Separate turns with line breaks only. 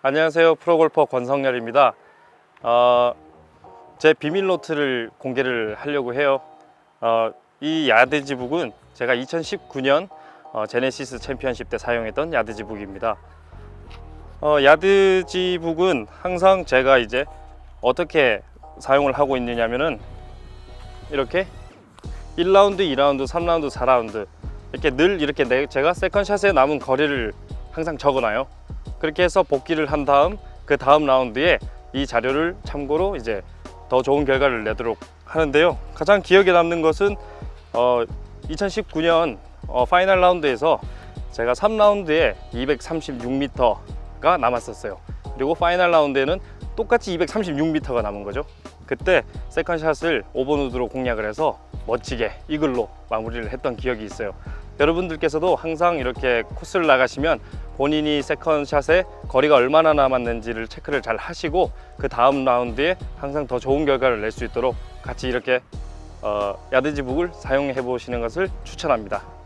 안녕하세요. 프로골퍼 권성열입니다. 어, 제 비밀 노트를 공개를 하려고 해요. 어, 이 야드지북은 제가 2019년 어, 제네시스 챔피언십 때 사용했던 야드지북입니다. 어, 야드지북은 항상 제가 이제 어떻게 사용을 하고 있느냐면은 이렇게 1라운드, 2라운드, 3라운드, 4라운드 이렇게 늘 이렇게 내, 제가 세컨샷에 남은 거리를 항상 적어놔요. 그렇게 해서 복귀를 한 다음 그 다음 라운드에 이 자료를 참고로 이제 더 좋은 결과를 내도록 하는데요. 가장 기억에 남는 것은 어, 2019년 어, 파이널 라운드에서 제가 3라운드에 236m가 남았었어요. 그리고 파이널 라운드에는 똑같이 236m가 남은 거죠. 그때 세컨샷을 5번 우드로 공략을 해서 멋지게 이글로 마무리를 했던 기억이 있어요. 여러분들께서도 항상 이렇게 코스를 나가시면 본인이 세컨샷에 거리가 얼마나 남았는지를 체크를 잘 하시고 그 다음 라운드에 항상 더 좋은 결과를 낼 수 있도록 같이 이렇게 어, 야드지북을 사용해 보시는 것을 추천합니다.